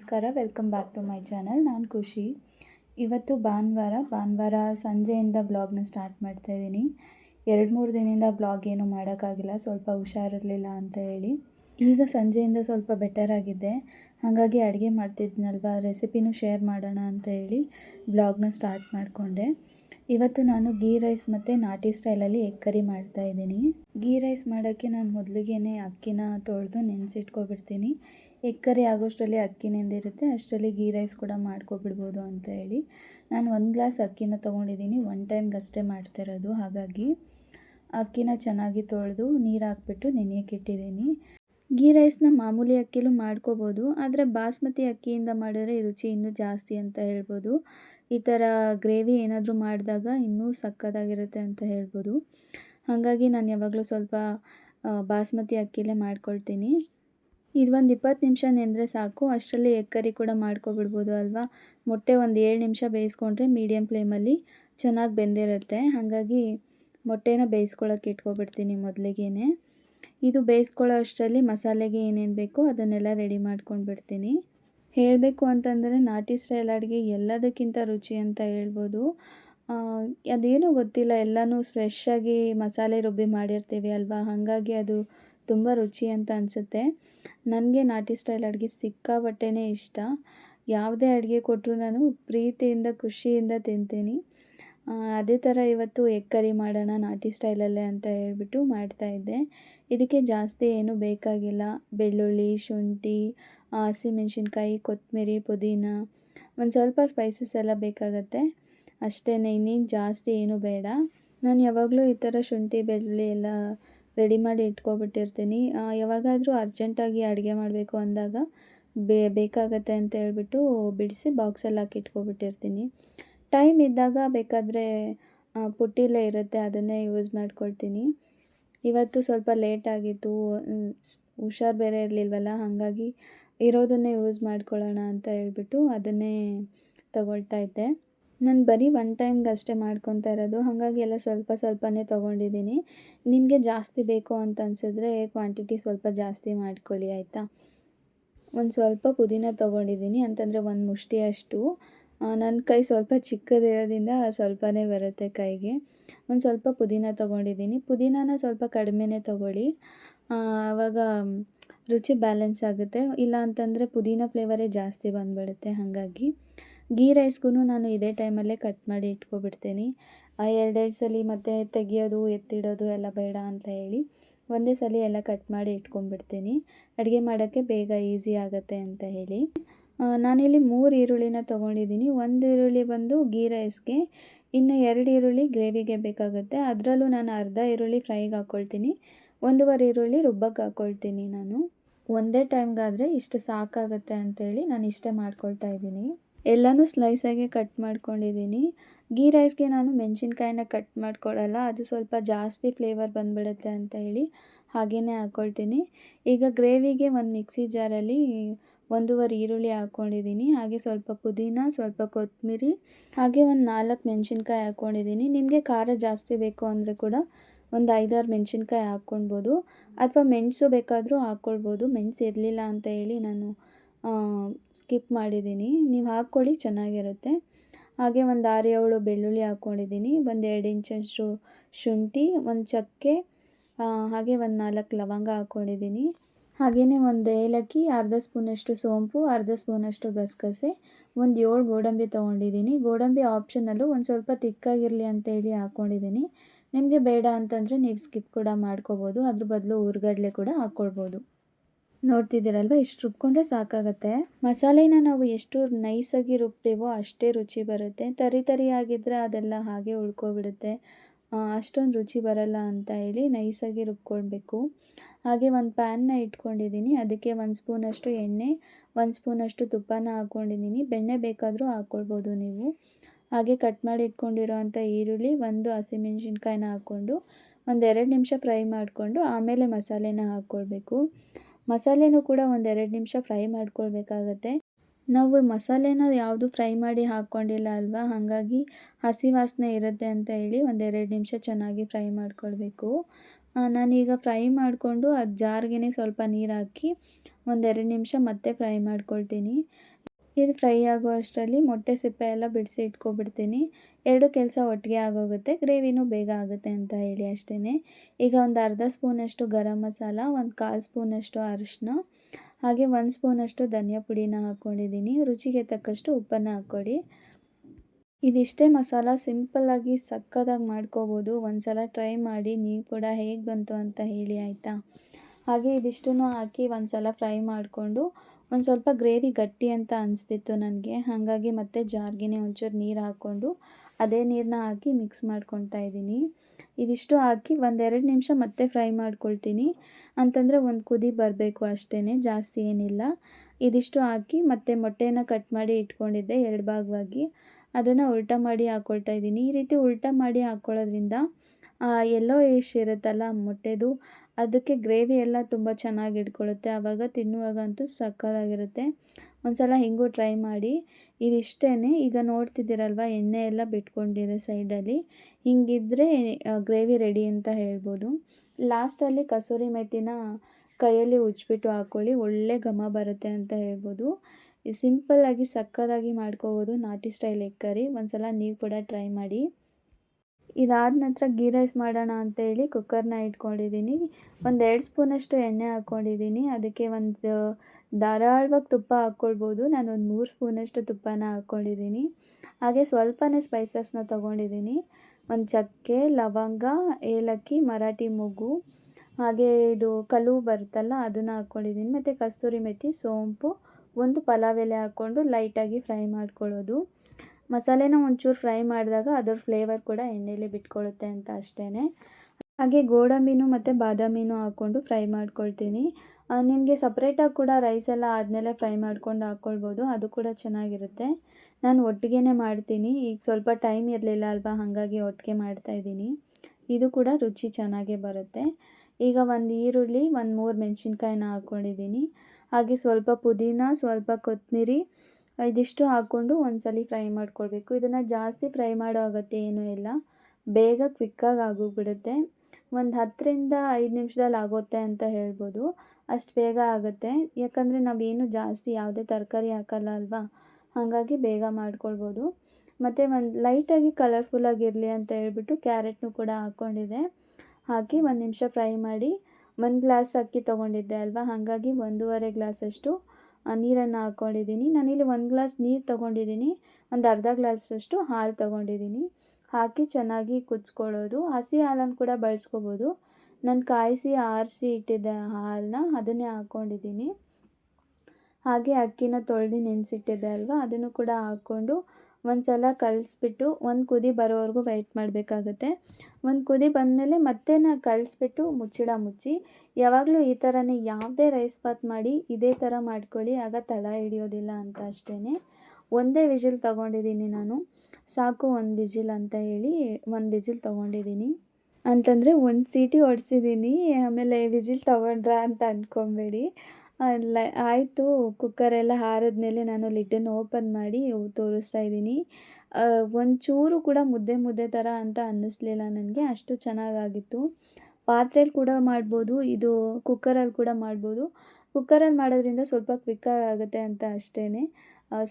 ನಮಸ್ಕಾರ welcome back to my channel ನಾನು ಖುಷಿ. ಇವತ್ತು ಭಾನುವಾರ ಭಾನುವಾರ ಸಂಜೆಯಿಂದ ವ್ಲಾಗ್ನ ಸ್ಟಾರ್ಟ್ ಮಾಡ್ತಾ ಇದ್ದೀನಿ. ಎರಡು ಮೂರು ದಿನದಿಂದ ವ್ಲಾಗ್ ಏನು ಮಾಡೋಕ್ಕಾಗಿಲ್ಲ, ಸ್ವಲ್ಪ ಹುಷಾರಿರಲಿಲ್ಲ ಅಂತ ಹೇಳಿ. ಈಗ ಸಂಜೆಯಿಂದ ಸ್ವಲ್ಪ ಬೆಟರ್ ಆಗಿದ್ದೆ. ಹಾಗಾಗಿ ಅಡುಗೆ ಮಾಡ್ತಿದ್ನಲ್ವ ರೆಸಿಪಿನೂ ಶೇರ್ ಮಾಡೋಣ ಅಂತ ಹೇಳಿ ವ್ಲಾಗ್ನ ಸ್ಟಾರ್ಟ್ ಮಾಡಿಕೊಂಡೆ. ಇವತ್ತು ನಾನು ಗೀ ರೈಸ್ ಮತ್ತು ನಾಟಿ ಸ್ಟೈಲಲ್ಲಿ ಎಗ್ ಕರಿ ಮಾಡ್ತಾ ಇದ್ದೀನಿ. ಗೀ ರೈಸ್ ಮಾಡೋಕ್ಕೆ ನಾನು ಮೊದಲಿಗೆ ಅಕ್ಕಿನ ತೊಳೆದು ನೆನೆಸಿಟ್ಕೊಬಿಡ್ತೀನಿ. ಎಗ್ ಕರಿ ಆಗೋಷ್ಟರಲ್ಲಿ ಅಕ್ಕಿ ನೆಂದಿರುತ್ತೆ, ಅಷ್ಟರಲ್ಲಿ ಗೀ ರೈಸ್ ಕೂಡ ಮಾಡ್ಕೊಬಿಡ್ಬೋದು ಅಂತ ಹೇಳಿ. ನಾನು ಒಂದು ಗ್ಲಾಸ್ ಅಕ್ಕಿನ ತೊಗೊಂಡಿದ್ದೀನಿ, ಒನ್ ಟೈಮ್ಗೆ ಅಷ್ಟೇ ಮಾಡ್ತಿರೋದು ಹಾಗಾಗಿ ಅಕ್ಕಿನ ಚೆನ್ನಾಗಿ ತೊಳೆದು ನೀರು ಹಾಕ್ಬಿಟ್ಟು ನೆನೆಯಕ್ಕೆ ಇಟ್ಟಿದ್ದೀನಿ. ಗೀ ರೈಸ್ನ ಮಾಮೂಲಿ ಅಕ್ಕಿಲೂ ಮಾಡ್ಕೋಬೋದು, ಆದರೆ ಬಾಸ್ಮತಿ ಅಕ್ಕಿಯಿಂದ ಮಾಡಿದ್ರೆ ರುಚಿ ಇನ್ನೂ ಜಾಸ್ತಿ ಅಂತ ಹೇಳ್ಬೋದು. ಈ ಥರ ಗ್ರೇವಿ ಏನಾದರೂ ಮಾಡಿದಾಗ ಇನ್ನೂ ಸಕ್ಕತ್ತಾಗಿರುತ್ತೆ ಅಂತ ಹೇಳ್ಬೋದು. ಹಾಗಾಗಿ ನಾನು ಯಾವಾಗಲೂ ಸ್ವಲ್ಪ ಬಾಸ್ಮತಿ ಅಕ್ಕಿಲೇ ಮಾಡ್ಕೊಳ್ತೀನಿ. ಇದು ಒಂದು ಇಪ್ಪತ್ತು ನಿಮಿಷ ನೆಂದರೆ ಸಾಕು, ಅಷ್ಟರಲ್ಲಿ ಎಗ್ ಕರಿ ಕೂಡ ಮಾಡ್ಕೊಬಿಡ್ಬೋದು ಅಲ್ವಾ? ಮೊಟ್ಟೆ ಒಂದು ಏಳು ನಿಮಿಷ ಬೇಯಿಸ್ಕೊಂಡ್ರೆ ಮೀಡಿಯಮ್ ಫ್ಲೇಮಲ್ಲಿ ಚೆನ್ನಾಗಿ ಬೆಂದಿರುತ್ತೆ. ಹಾಗಾಗಿ ಮೊಟ್ಟೆನ ಬೇಯಿಸ್ಕೊಳ್ಳೋಕೆ ಇಟ್ಕೊಬಿಡ್ತೀನಿ ಮೊದಲಿಗೆ ಇದು ಬೇಯಿಸ್ಕೊಳ್ಳೋ ಅಷ್ಟರಲ್ಲಿ ಮಸಾಲೆಗೆ ಏನೇನು ಬೇಕೋ ಅದನ್ನೆಲ್ಲ ರೆಡಿ ಮಾಡ್ಕೊಂಡು ಬಿಡ್ತೀನಿ. ಹೇಳಬೇಕು ಅಂತಂದರೆ ನಾಟಿ ಸ್ಟೈಲ್ ಅಡುಗೆ ಎಲ್ಲದಕ್ಕಿಂತ ರುಚಿ ಅಂತ ಹೇಳ್ಬೋದು. ಅದೇನೋ ಗೊತ್ತಿಲ್ಲ, ಎಲ್ಲನೂ ಫ್ರೆಶ್ಶಾಗಿ ಮಸಾಲೆ ರುಬ್ಬಿ ಮಾಡಿರ್ತೀವಿ ಅಲ್ವಾ? ಹಾಗಾಗಿ ಅದು ತುಂಬ ರುಚಿ ಅಂತ ಅನಿಸುತ್ತೆ. ನನಗೆ ನಾಟಿ ಸ್ಟೈಲ್ ಅಡುಗೆ ಸಿಕ್ಕಾಪಟ್ಟೆನೇ ಇಷ್ಟ. ಯಾವುದೇ ಅಡುಗೆ ಕೊಟ್ಟರು ನಾನು ಪ್ರೀತಿಯಿಂದ, ಖುಷಿಯಿಂದ ತಿಂತೀನಿ. ಅದೇ ಥರ ಇವತ್ತು ಎಗ್ ಕರಿ ಮಾಡೋಣ ನಾಟಿ ಸ್ಟೈಲಲ್ಲೇ ಅಂತ ಹೇಳ್ಬಿಟ್ಟು ಮಾಡ್ತಾಯಿದ್ದೆ ಇದಕ್ಕೆ ಜಾಸ್ತಿ ಏನೂ ಬೇಕಾಗಿಲ್ಲ. ಬೆಳ್ಳುಳ್ಳಿ, ಶುಂಠಿ ಹಸಿಮೆಣ್ಸಿನ್ಕಾಯಿ ಕೊತ್ತಂಬರಿ ಪುದೀನ ಒಂದು ಸ್ವಲ್ಪ ಸ್ಪೈಸಸ್ ಎಲ್ಲ ಬೇಕಾಗತ್ತೆ. ಅಷ್ಟೇ ಇನ್ನೇನು ಜಾಸ್ತಿ ಏನೂ ಬೇಡ. ನಾನು ಯಾವಾಗಲೂ ಈ ಥರ ಶುಂಠಿ, ಬೆಳ್ಳುಳ್ಳಿ ಎಲ್ಲ ರೆಡಿ ಮಾಡಿ ಇಟ್ಕೊಬಿಟ್ಟಿರ್ತೀನಿ. ಯಾವಾಗಾದರೂ ಅರ್ಜೆಂಟಾಗಿ ಅಡುಗೆ ಮಾಡಬೇಕು ಅಂದಾಗ ಬೇಕಾಗತ್ತೆ ಅಂತ ಹೇಳ್ಬಿಟ್ಟು ಬಿಡಿಸಿ ಬಾಕ್ಸಲ್ಲಿ ಹಾಕಿ ಇಟ್ಕೊಬಿಟ್ಟಿರ್ತೀನಿ. ಟೈಮ್ ಇದ್ದಾಗ ಬೇಕಾದರೆ ಪುಟ್ಟಿಲೇ ಇರುತ್ತೆ, ಅದನ್ನೇ ಯೂಸ್ ಮಾಡ್ಕೊಳ್ತೀನಿ. ಇವತ್ತು ಸ್ವಲ್ಪ ಲೇಟ್ ಆಗಿತ್ತು ಹುಷಾರು ಬೇರೆ ಇರಲಿಲ್ವಲ್ಲ, ಹಾಗಾಗಿ ಇರೋದನ್ನೇ ಯೂಸ್ ಮಾಡ್ಕೊಳ್ಳೋಣ ಅಂತ ಹೇಳ್ಬಿಟ್ಟು ಅದನ್ನೇ ತಗೊಳ್ತಾ ಇದ್ದೆ. ನಾನು ಬರೀ ಒನ್ ಟೈಮ್ಗೆ ಅಷ್ಟೇ ಮಾಡ್ಕೊತಾ ಇರೋದು, ಹಾಗಾಗಿ ಎಲ್ಲ ಸ್ವಲ್ಪ ಸ್ವಲ್ಪನೇ ತೊಗೊಂಡಿದ್ದೀನಿ. ನಿಮಗೆ ಜಾಸ್ತಿ ಬೇಕು ಅಂತ ಅನಿಸಿದ್ರೆ ಕ್ವಾಂಟಿಟಿ ಸ್ವಲ್ಪ ಜಾಸ್ತಿ ಮಾಡ್ಕೊಳ್ಳಿ, ಆಯಿತಾ? ಒಂದು ಸ್ವಲ್ಪ ಪುದೀನ ತೊಗೊಂಡಿದ್ದೀನಿ, ಅಂತಂದರೆ ಒಂದು ಮುಷ್ಟಿಯಷ್ಟು. ನನ್ನ ಕೈ ಸ್ವಲ್ಪ ಚಿಕ್ಕದಿರೋದ್ರಿಂದ ಸ್ವಲ್ಪನೇ ಬರುತ್ತೆ ಕೈಗೆ. ಒಂದು ಸ್ವಲ್ಪ ಪುದೀನ ತೊಗೊಂಡಿದ್ದೀನಿ. ಪುದೀನಾನ ಸ್ವಲ್ಪ ಕಡಿಮೆನೇ ತೊಗೊಳ್ಳಿ. ಆವಾಗ ರುಚಿ ಬ್ಯಾಲೆನ್ಸ್ ಆಗುತ್ತೆ. ಇಲ್ಲ ಅಂತಂದರೆ ಪುದೀನ ಫ್ಲೇವರೇ ಜಾಸ್ತಿ ಬಂದುಬಿಡುತ್ತೆ. ಹಾಗಾಗಿ ಗೀ ರೈಸ್ಗೂ ನಾನು ಇದೇ ಟೈಮಲ್ಲೇ ಕಟ್ ಮಾಡಿ ಇಟ್ಕೊಬಿಡ್ತೀನಿ. ಎರಡೆರಡು ಸಲ ಮತ್ತೆ ತೆಗಿಯೋದು, ಎತ್ತಿಡೋದು ಎಲ್ಲ ಬೇಡ ಅಂತ ಹೇಳಿ ಒಂದೇ ಸಲ ಎಲ್ಲ ಕಟ್ ಮಾಡಿ ಇಟ್ಕೊಂಡ್ಬಿಡ್ತೀನಿ. ಅಡುಗೆ ಮಾಡೋಕ್ಕೆ ಬೇಗ ಈಸಿ ಆಗುತ್ತೆ ಅಂತ ಹೇಳಿ. ನಾನಿಲ್ಲಿ ಮೂರು ಈರುಳ್ಳಿನ ತೊಗೊಂಡಿದ್ದೀನಿ. ಒಂದು ಈರುಳ್ಳಿ ಬಂದು ಗೀ ರೈಸ್ಗೆ, ಇನ್ನು ಎರಡು ಈರುಳ್ಳಿ ಗ್ರೇವಿಗೆ ಬೇಕಾಗುತ್ತೆ. ಅದರಲ್ಲೂ ನಾನು ಅರ್ಧ ಈರುಳ್ಳಿ ಫ್ರೈಗೆ ಹಾಕ್ಕೊಳ್ತೀನಿ ಒಂದೂವರೆ ಈರುಳ್ಳಿ ರುಬ್ಬಕ್ಕೆ ಹಾಕ್ಕೊಳ್ತೀನಿ ನಾನು. ಒಂದೇ ಟೈಮ್ಗಾದರೆ ಇಷ್ಟು ಸಾಕಾಗುತ್ತೆ ಅಂತೇಳಿ ನಾನು ಇಷ್ಟೇ ಮಾಡ್ಕೊಳ್ತಾ ಇದ್ದೀನಿ. ಎಲ್ಲನೂ ಸ್ಲೈಸಾಗಿ ಕಟ್ ಮಾಡ್ಕೊಂಡಿದ್ದೀನಿ. ಗೀ ರೈಸ್ಗೆ ನಾನು ಮೆಣಸಿನ್ಕಾಯಿನ ಕಟ್ ಮಾಡ್ಕೊಳ್ಳಲ್ಲ ಅದು ಸ್ವಲ್ಪ ಜಾಸ್ತಿ ಫ್ಲೇವರ್ ಬಂದುಬಿಡುತ್ತೆ ಅಂತ ಹೇಳಿ ಹಾಗೇ ಹಾಕ್ಕೊಳ್ತೀನಿ ಈಗ ಗ್ರೇವಿಗೆ ಒಂದು ಮಿಕ್ಸಿ ಜಾರಲ್ಲಿ ಒಂದೂವರೆ ಈರುಳ್ಳಿ ಹಾಕ್ಕೊಂಡಿದ್ದೀನಿ ಹಾಗೆ ಸ್ವಲ್ಪ ಪುದೀನ, ಸ್ವಲ್ಪ ಕೊತ್ತಂಬರಿ, ಹಾಗೆ ಒಂದು ನಾಲ್ಕು ಮೆಣಸಿನ್ಕಾಯಿ ಹಾಕ್ಕೊಂಡಿದ್ದೀನಿ ನಿಮಗೆ ಖಾರ ಜಾಸ್ತಿ ಬೇಕು ಅಂದರೆ ಕೂಡ ಒಂದು ಐದಾರು ಮೆಣಸಿನ್ಕಾಯಿ ಹಾಕ್ಕೊಳ್ಬೋದು. ಅಥವಾ ಮೆಣಸು ಬೇಕಾದರೂ ಹಾಕ್ಕೊಳ್ಬೋದು. ಮೆಣಸು ಇರಲಿಲ್ಲ ಅಂತ ಹೇಳಿ ನಾನು ಸ್ಕಿಪ್ ಮಾಡಿದ್ದೀನಿ. ನೀವು ಹಾಕ್ಕೊಳ್ಳಿ, ಚೆನ್ನಾಗಿರುತ್ತೆ. ಹಾಗೆ ಒಂದು ಆರು ಏಳು ಬೆಳ್ಳುಳ್ಳಿ ಹಾಕ್ಕೊಂಡಿದ್ದೀನಿ. ಒಂದು ಎರಡು ಇಂಚಷ್ಟು ಶುಂಠಿ, ಒಂದು ಚಕ್ಕೆ ಹಾಗೆ ಒಂದು ನಾಲ್ಕು ಲವಂಗ ಹಾಕ್ಕೊಂಡಿದ್ದೀನಿ. ಹಾಗೆಯೇ ಒಂದು ಏಲಕ್ಕಿ, ಅರ್ಧ ಸ್ಪೂನಷ್ಟು ಸೋಂಪು, ಅರ್ಧ ಸ್ಪೂನಷ್ಟು ಗಸಗಸೆ, ಒಂದು ಏಳು ಗೋಡಂಬಿ ತೊಗೊಂಡಿದ್ದೀನಿ. ಗೋಡಂಬಿ ಆಪ್ಷನಲ್ಲು ಒಂದು ಸ್ವಲ್ಪ ತಿಕ್ಕಾಗಿರಲಿ ಅಂತ ಹೇಳಿ ಹಾಕ್ಕೊಂಡಿದ್ದೀನಿ ನಿಮಗೆ ಬೇಡ ಅಂತಂದರೆ ನೀವು ಸ್ಕಿಪ್ ಕೂಡ ಮಾಡ್ಕೋಬೋದು. ಅದ್ರ ಬದಲು ಹುರ್ಗಡ್ಲೆ ಕೂಡ ಹಾಕ್ಕೊಳ್ಬೋದು ನೋಡ್ತಿದ್ದೀರಲ್ವ? ಇಷ್ಟು ರುಬ್ಕೊಂಡ್ರೆ ಸಾಕಾಗತ್ತೆ. ಮಸಾಲೆನ ನಾವು ಎಷ್ಟು ನೈಸಾಗಿ ರುಬ್ತೀವೋ ಅಷ್ಟೇ ರುಚಿ ಬರುತ್ತೆ. ತರಿ ತರಿ ಆಗಿದ್ದರೆ ಅದೆಲ್ಲ ಹಾಗೆ ಉಳ್ಕೊಬಿಡುತ್ತೆ. ಅಷ್ಟೊಂದು ರುಚಿ ಬರಲ್ಲ ಅಂತ ಹೇಳಿ ನೈಸಾಗಿ ರುಬ್ಕೊಳ್ಬೇಕು. ಹಾಗೆ ಒಂದು ಪ್ಯಾನ್ನ ಇಟ್ಕೊಂಡಿದ್ದೀನಿ ಅದಕ್ಕೆ ಒಂದು ಸ್ಪೂನಷ್ಟು ಎಣ್ಣೆ, ಒಂದು ಸ್ಪೂನಷ್ಟು ತುಪ್ಪನ ಹಾಕ್ಕೊಂಡಿದ್ದೀನಿ ಬೆಣ್ಣೆ ಬೇಕಾದರೂ ಹಾಕ್ಕೊಳ್ಬೋದು ನೀವು. ಹಾಗೆ ಕಟ್ ಮಾಡಿ ಇಟ್ಕೊಂಡಿರೋವಂಥ ಈರುಳ್ಳಿ ಒಂದು ಹಸಿಮೆಣ್ಸಿನ್ಕಾಯಿನ ಹಾಕ್ಕೊಂಡು ಒಂದು ಎರಡು ನಿಮಿಷ ಫ್ರೈ ಮಾಡಿಕೊಂಡು ಆಮೇಲೆ ಮಸಾಲೆನ ಹಾಕ್ಕೊಳ್ಬೇಕು ಮಸಾಲೆನೂ ಕೂಡ ಒಂದೆರಡು ನಿಮಿಷ ಫ್ರೈ ಮಾಡ್ಕೊಳ್ಬೇಕಾಗತ್ತೆ. ನಾವು ಮಸಾಲೆನ ಯಾವುದು ಫ್ರೈ ಮಾಡಿ ಹಾಕ್ಕೊಂಡಿಲ್ಲ ಅಲ್ವಾ? ಹಾಗಾಗಿ ಹಸಿ ವಾಸನೆ ಇರುತ್ತೆ ಅಂತ ಹೇಳಿ ಒಂದೆರಡು ನಿಮಿಷ ಚೆನ್ನಾಗಿ ಫ್ರೈ ಮಾಡ್ಕೊಳ್ಬೇಕು. ನಾನೀಗ ಫ್ರೈ ಮಾಡಿಕೊಂಡು ಅದು ಜಾರ್ಗೆ ಸ್ವಲ್ಪ ನೀರು ಹಾಕಿ ಒಂದೆರಡು ನಿಮಿಷ ಮತ್ತೆ ಫ್ರೈ ಮಾಡ್ಕೊಳ್ತೀನಿ. ಇದು ಫ್ರೈ ಆಗೋ ಅಷ್ಟರಲ್ಲಿ ಮೊಟ್ಟೆ ಸಿಪ್ಪೆ ಎಲ್ಲ ಬಿಡಿಸಿ ಇಟ್ಕೊಬಿಡ್ತೀನಿ. ಎರಡು ಕೆಲಸ ಒಟ್ಟಿಗೆ ಆಗೋಗುತ್ತೆ, ಗ್ರೇವಿನೂ ಬೇಗ ಆಗುತ್ತೆ ಅಂತ ಹೇಳಿ ಅಷ್ಟೇ ಈಗ ಒಂದು ಅರ್ಧ ಸ್ಪೂನಷ್ಟು ಗರಂ ಮಸಾಲ, ಒಂದು ಕಾಲು ಸ್ಪೂನಷ್ಟು ಅರಿಶಿನ ಹಾಗೆ ಒಂದು ಸ್ಪೂನಷ್ಟು ಧನಿಯಾ ಪುಡಿನ ಹಾಕ್ಕೊಂಡಿದ್ದೀನಿ ರುಚಿಗೆ ತಕ್ಕಷ್ಟು ಉಪ್ಪನ್ನು ಹಾಕ್ಕೊಡಿ. ಇದಿಷ್ಟೇ ಮಸಾಲ ಸಿಂಪಲ್ಲಾಗಿ ಸಕ್ಕತ್ತಾಗಿ ಮಾಡ್ಕೋಬೋದು. ಒಂದು ಸಲ ಟ್ರೈ ಮಾಡಿ ನೀವು ಕೂಡ ಹೇಗೆ ಬಂತು ಅಂತ ಹೇಳಿ ಆಯಿತಾ? ಹಾಗೆ ಇದಿಷ್ಟು ಹಾಕಿ ಒಂದು ಸಲ ಫ್ರೈ ಮಾಡಿಕೊಂಡು, ಒಂದು ಸ್ವಲ್ಪ ಗ್ರೇವಿ ಗಟ್ಟಿ ಅಂತ ಅನಿಸ್ತಿತ್ತು ನನಗೆ. ಹಾಗಾಗಿ ಮತ್ತೆ ಜಾರ್ಗಿನೇ ಒಂಚೂರು ನೀರು ಹಾಕ್ಕೊಂಡು, ಅದೇ ನೀರನ್ನ ಹಾಕಿ ಮಿಕ್ಸ್ ಮಾಡ್ಕೊತಾ ಇದ್ದೀನಿ. ಇದಿಷ್ಟು ಹಾಕಿ ಒಂದೆರಡು ನಿಮಿಷ ಮತ್ತೆ ಫ್ರೈ ಮಾಡ್ಕೊಳ್ತೀನಿ. ಅಂತಂದರೆ ಒಂದು ಕುದಿ ಬರಬೇಕು ಅಷ್ಟೇ ಜಾಸ್ತಿ ಏನಿಲ್ಲ. ಇದಿಷ್ಟು ಹಾಕಿ ಮತ್ತೆ ಮೊಟ್ಟೆನ ಕಟ್ ಮಾಡಿ ಇಟ್ಕೊಂಡಿದ್ದೆ ಎರಡು ಭಾಗವಾಗಿ. ಅದನ್ನು ಉಲ್ಟಾ ಮಾಡಿ ಹಾಕ್ಕೊಳ್ತಾ ಇದ್ದೀನಿ. ಈ ರೀತಿ ಉಲ್ಟಾ ಮಾಡಿ ಹಾಕ್ಕೊಳ್ಳೋದ್ರಿಂದ ಎಲ್ಲೋ ಇಶ್ ಇರುತ್ತಲ್ಲ ಮೊಟ್ಟೆದು ಅದಕ್ಕೆ ಗ್ರೇವಿ ಎಲ್ಲ ತುಂಬ ಚೆನ್ನಾಗಿ ಇಟ್ಕೊಳ್ಳುತ್ತೆ. ಆವಾಗ ತಿನ್ನುವಾಗ ಅಂತೂ ಸಕ್ಕತ್ತಾಗಿರುತ್ತೆ. ಒಂದು ಸಲ ಹಿಂಗೂ ಟ್ರೈ ಮಾಡಿ. ಇದಿಷ್ಟೇ ಈಗ ನೋಡ್ತಿದ್ದೀರಲ್ವ, ಎಣ್ಣೆ ಎಲ್ಲ ಬಿಟ್ಕೊಂಡಿದೆ ಸೈಡಲ್ಲಿ. ಹಿಂಗಿದ್ರೆ ಗ್ರೇವಿ ರೆಡಿ ಅಂತ ಹೇಳ್ಬೋದು. ಲಾಸ್ಟಲ್ಲಿ ಕಸೂರಿ ಮೆಥಿನ ಕೈಯಲ್ಲಿ ಉಜ್ಜಿಬಿಟ್ಟು ಹಾಕ್ಕೊಳ್ಳಿ ಒಳ್ಳೆ ಘಮ ಬರುತ್ತೆ ಅಂತ ಹೇಳ್ಬೋದು. ಸಿಂಪಲ್ಲಾಗಿ ಸಕ್ಕತ್ತಾಗಿ ಮಾಡ್ಕೋಬೋದು ನಾಟಿ ಸ್ಟೈಲ್ ಎಗ್ ಕರಿ. ಒಂದು ಸಲ ನೀವು ಕೂಡ ಟ್ರೈ ಮಾಡಿ. ಇದಾದ ನಂತರ ಗೀ ರೈಸ್ ಮಾಡೋಣ ಅಂತೇಳಿ ಕುಕ್ಕರ್ನ ಇಟ್ಕೊಂಡಿದ್ದೀನಿ. ಒಂದು ಎರಡು ಸ್ಪೂನಷ್ಟು ಎಣ್ಣೆ ಹಾಕ್ಕೊಂಡಿದ್ದೀನಿ. ಅದಕ್ಕೆ ಒಂದು ಧಾರಾಳವಾಗಿ ತುಪ್ಪ ಹಾಕ್ಕೊಳ್ಬೋದು. ನಾನು ಒಂದು ಮೂರು ಸ್ಪೂನಷ್ಟು ತುಪ್ಪನ ಹಾಕ್ಕೊಂಡಿದ್ದೀನಿ. ಹಾಗೆ ಸ್ವಲ್ಪನೇ ಸ್ಪೈಸಸ್ನ ತೊಗೊಂಡಿದ್ದೀನಿ. ಒಂದು ಚಕ್ಕೆ, ಲವಂಗ, ಏಲಕ್ಕಿ, ಮರಾಠಿ ಮೊಗ್ಗು ಹಾಗೆ ಇದು ಕಲು ಬರುತ್ತಲ್ಲ, ಅದನ್ನು ಹಾಕ್ಕೊಂಡಿದ್ದೀನಿ. ಮತ್ತು ಕಸ್ತೂರಿ ಮೆಥಿ, ಸೋಂಪು, ಒಂದು ಪಲಾವ್ ಎಲೆ ಹಾಕ್ಕೊಂಡು ಲೈಟಾಗಿ ಫ್ರೈ ಮಾಡ್ಕೊಳ್ಳೋದು. ಮಸಾಲೆನ ಒಂಚೂರು ಫ್ರೈ ಮಾಡಿದಾಗ ಅದರ ಫ್ಲೇವರ್ ಕೂಡ ಎಣ್ಣೆಯಲ್ಲಿ ಬಿಟ್ಕೊಳ್ಳುತ್ತೆ ಅಂತ ಅಷ್ಟೇ ಹಾಗೆ ಗೋಡಂಬಿನೂ ಮತ್ತು ಬಾದಾಮಿನೂ ಹಾಕ್ಕೊಂಡು ಫ್ರೈ ಮಾಡ್ಕೊಳ್ತೀನಿ. ನಿಮಗೆ ಸಪ್ರೇಟಾಗಿ ಕೂಡ ರೈಸ್ ಎಲ್ಲ ಆದಮೇಲೆ ಫ್ರೈ ಮಾಡ್ಕೊಂಡು ಹಾಕ್ಕೊಳ್ಬೋದು, ಅದು ಕೂಡ ಚೆನ್ನಾಗಿರುತ್ತೆ. ನಾನು ಒಟ್ಟಿಗೆ ಮಾಡ್ತೀನಿ, ಈಗ ಸ್ವಲ್ಪ ಟೈಮ್ ಇರಲಿಲ್ಲ ಅಲ್ವಾ, ಹಾಗಾಗಿ ಒಟ್ಟಿಗೆ ಮಾಡ್ತಾಯಿದ್ದೀನಿ ಇದು ಕೂಡ ರುಚಿ ಚೆನ್ನಾಗೇ ಬರುತ್ತೆ. ಈಗ ಒಂದು ಈರುಳ್ಳಿ, ಒಂದು ಮೂರು ಮೆಣಸಿನ್ಕಾಯಿನ ಹಾಕ್ಕೊಂಡಿದ್ದೀನಿ ಹಾಗೆ ಸ್ವಲ್ಪ ಪುದೀನ, ಸ್ವಲ್ಪ ಕೊತ್ತಂಬರಿ ಇದಿಷ್ಟು ಹಾಕ್ಕೊಂಡು ಒಂದ್ಸಲ ಫ್ರೈ ಮಾಡ್ಕೊಳ್ಬೇಕು. ಇದನ್ನು ಜಾಸ್ತಿ ಫ್ರೈ ಮಾಡೋ ಅಗತ್ಯ ಏನೂ ಇಲ್ಲ. ಬೇಗ ಕ್ವಿಕ್ಕಾಗಿ ಆಗೋಗ್ಬಿಡುತ್ತೆ. ಒಂದು ಹತ್ತರಿಂದ ಐದು ನಿಮಿಷದಲ್ಲಿ ಆಗುತ್ತೆ ಅಂತ ಹೇಳ್ಬೋದು. ಅಷ್ಟು ಬೇಗ ಆಗುತ್ತೆ. ಯಾಕಂದರೆ ನಾವೇನು ಜಾಸ್ತಿ ಯಾವುದೇ ತರಕಾರಿ ಹಾಕಲ್ಲ ಅಲ್ವಾ? ಹಾಗಾಗಿ ಬೇಗ ಮಾಡ್ಕೊಳ್ಬೋದು. ಮತ್ತು ಒಂದು ಲೈಟಾಗಿ ಕಲರ್ಫುಲ್ಲಾಗಿರಲಿ ಅಂತ ಹೇಳ್ಬಿಟ್ಟು ಕ್ಯಾರೆಟ್ನು ಕೂಡ ಹಾಕ್ಕೊಂಡಿದ್ದೆ ಹಾಕಿ ಒಂದು ನಿಮಿಷ ಫ್ರೈ ಮಾಡಿ, ಒಂದು ಗ್ಲಾಸ್ ಅಕ್ಕಿ ತೊಗೊಂಡಿದ್ದೆ ಅಲ್ವಾ? ಹಾಗಾಗಿ ಒಂದೂವರೆ ಗ್ಲಾಸಷ್ಟು ನೀರನ್ನು ಹಾಕ್ಕೊಂಡಿದ್ದೀನಿ ನಾನಿಲ್ಲಿ ಒಂದು ಗ್ಲಾಸ್ ನೀರು ತೊಗೊಂಡಿದ್ದೀನಿ. ಒಂದು ಅರ್ಧ ಗ್ಲಾಸಷ್ಟು ಹಾಲು ತೊಗೊಂಡಿದ್ದೀನಿ. ಹಾಕಿ ಚೆನ್ನಾಗಿ ಕುದಿಸ್ಕೊಳ್ಳೋದು. ಹಸಿ ಹಾಲನ್ನು ಕೂಡ ಬಳಸ್ಕೋಬೋದು. ನಾನು ಕಾಯಿಸಿ, ಆರಿಸಿ ಇಟ್ಟಿದ್ದ ಹಾಲನ್ನ ಅದನ್ನೇ ಹಾಕ್ಕೊಂಡಿದ್ದೀನಿ ಹಾಗೆ ಅಕ್ಕಿನ ತೊಳೆದು ನೆನೆಸಿಟ್ಟಿದ್ದೆ ಅಲ್ವಾ? ಅದನ್ನು ಕೂಡ ಹಾಕ್ಕೊಂಡು ಒಂದು ಸಲ ಕಲಿಸ್ಬಿಟ್ಟು ಒಂದು ಕುದಿ ಬರೋವರೆಗೂ ವೆಯ್ಟ್ ಮಾಡಬೇಕಾಗತ್ತೆ. ಒಂದು ಕುದಿ ಬಂದಮೇಲೆ ಮತ್ತೆ ನಾ ಕಲಿಸ್ಬಿಟ್ಟು ಮುಚ್ಚಿಡ ಮುಚ್ಚಿ, ಯಾವಾಗಲೂ ಈ ಥರನೇ ಯಾವುದೇ ರೈಸ್ ಬಾತ್ ಮಾಡಿ ಇದೇ ಥರ ಮಾಡ್ಕೊಳ್ಳಿ, ಆಗ ತಳ ಹಿಡಿಯೋದಿಲ್ಲ ಅಂತ ಅಷ್ಟೇ ಒಂದೇ ವಿಜಿಲ್ ತೊಗೊಂಡಿದ್ದೀನಿ ನಾನು. ಸಾಕು ಒಂದು ವಿಜಿಲ್ ಅಂತ ಹೇಳಿ ಒಂದು ವಿಜಿಲ್ ತೊಗೊಂಡಿದ್ದೀನಿ. ಅಂತಂದರೆ ಒಂದು ಸೀಟಿ ಹೊಡ್ಸಿದ್ದೀನಿ ಆಮೇಲೆ ವಿಜಿಲ್ ತೊಗೊಂಡ್ರ ಅಂತ ಅಂದ್ಕೊಬೇಡಿ ಅಲ್ಲ ಆಯಿತು. ಕುಕ್ಕರೆಲ್ಲ ಹಾರಿದ್ಮೇಲೆ ನಾನು ಲಿಡ್ಡನ್ನು ಓಪನ್ ಮಾಡಿ ತೋರಿಸ್ತಾ ಇದ್ದೀನಿ. ಒಂಚೂರು ಕೂಡ ಮುದ್ದೆ ಮುದ್ದೆ ಥರ ಅಂತ ಅನ್ನಿಸ್ಲಿಲ್ಲ ನನಗೆ. ಅಷ್ಟು ಚೆನ್ನಾಗಾಗಿತ್ತು. ಪಾತ್ರೆಯಲ್ಲಿ ಕೂಡ ಮಾಡ್ಬೋದು. ಇದು ಕುಕ್ಕರಲ್ಲಿ ಕೂಡ ಮಾಡ್ಬೋದು. ಕುಕ್ಕರಲ್ಲಿ ಮಾಡೋದ್ರಿಂದ ಸ್ವಲ್ಪ ಕ್ವಿಕ್ಕಾಗಿ ಆಗುತ್ತೆ ಅಂತ ಅಷ್ಟೇ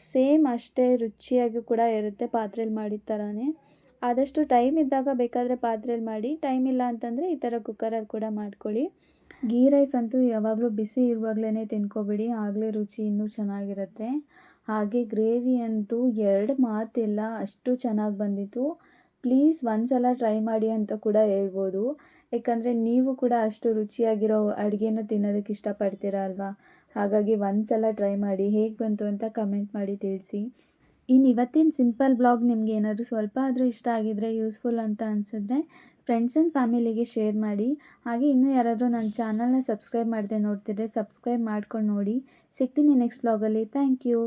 ಸೇಮ್ ಅಷ್ಟೇ ರುಚಿಯಾಗಿ ಕೂಡ ಇರುತ್ತೆ ಪಾತ್ರೆಯಲ್ಲಿ ಮಾಡಿದ ಥರನೇ ಆದಷ್ಟು ಟೈಮ್ ಇದ್ದಾಗ ಬೇಕಾದರೆ ಪಾತ್ರೆಯಲ್ಲಿ ಮಾಡಿ. ಟೈಮ್ ಇಲ್ಲ ಅಂತಂದರೆ ಈ ಥರ ಕುಕ್ಕರಲ್ಲಿ ಕೂಡ ಮಾಡ್ಕೊಳ್ಳಿ. ಗೀ ರೈಸ್ ಅಂತೂ ಯಾವಾಗಲೂ ಬಿಸಿ ಇರುವಾಗಲೇ ತಿನ್ಕೋಬೇಡಿ, ಆಗಲೇ ರುಚಿ ಇನ್ನೂ ಚೆನ್ನಾಗಿರುತ್ತೆ. ಹಾಗೆ ಗ್ರೇವಿ ಅಂತೂ ಎರಡು ಮಾತಿಲ್ಲ ಅಷ್ಟು ಚೆನ್ನಾಗಿ ಬಂದಿತ್ತು. ಪ್ಲೀಸ್ ಒಂದು ಸಲ ಟ್ರೈ ಮಾಡಿ ಅಂತ ಕೂಡ ಹೇಳ್ಬೋದು. ಯಾಕಂದರೆ ನೀವು ಕೂಡ ಅಷ್ಟು ರುಚಿಯಾಗಿರೋ ಅಡುಗೆನ ತಿನ್ನೋದಕ್ಕೆ ಇಷ್ಟಪಡ್ತೀರಾ ಅಲ್ವಾ? ಹಾಗಾಗಿ ಒಂದು ಸಲ ಟ್ರೈ ಮಾಡಿ, ಹೇಗೆ ಬಂತು ಅಂತ ಕಮೆಂಟ್ ಮಾಡಿ ತಿಳಿಸಿ. ಇನ್ನು ಇವತ್ತಿನ ಸಿಂಪಲ್ ಬ್ಲಾಗ್ ನಿಮಗೆ ಏನಾದರೂ ಸ್ವಲ್ಪ ಆದರೂ ಇಷ್ಟ ಆಗಿದ್ರೆ, ಯೂಸ್ಫುಲ್ ಅಂತ ಅನಿಸಿದ್ರೆ ಫ್ರೆಂಡ್ಸ್ ಆ್ಯಂಡ್ ಫ್ಯಾಮಿಲಿಗೆ ಶೇರ್ ಮಾಡಿ. ಹಾಗೆ ಇನ್ನೂ ಯಾರಾದರೂ ನನ್ನ ಚಾನಲ್ನ ಸಬ್ಸ್ಕ್ರೈಬ್ ಮಾಡದೆ ನೋಡ್ತಿದ್ರೆ ಸಬ್ಸ್ಕ್ರೈಬ್ ಮಾಡ್ಕೊಂಡು ನೋಡಿ. ಸಿಗ್ತೀನಿ ನೆಕ್ಸ್ಟ್ ಬ್ಲಾಗಲ್ಲಿ ಥ್ಯಾಂಕ್ ಯು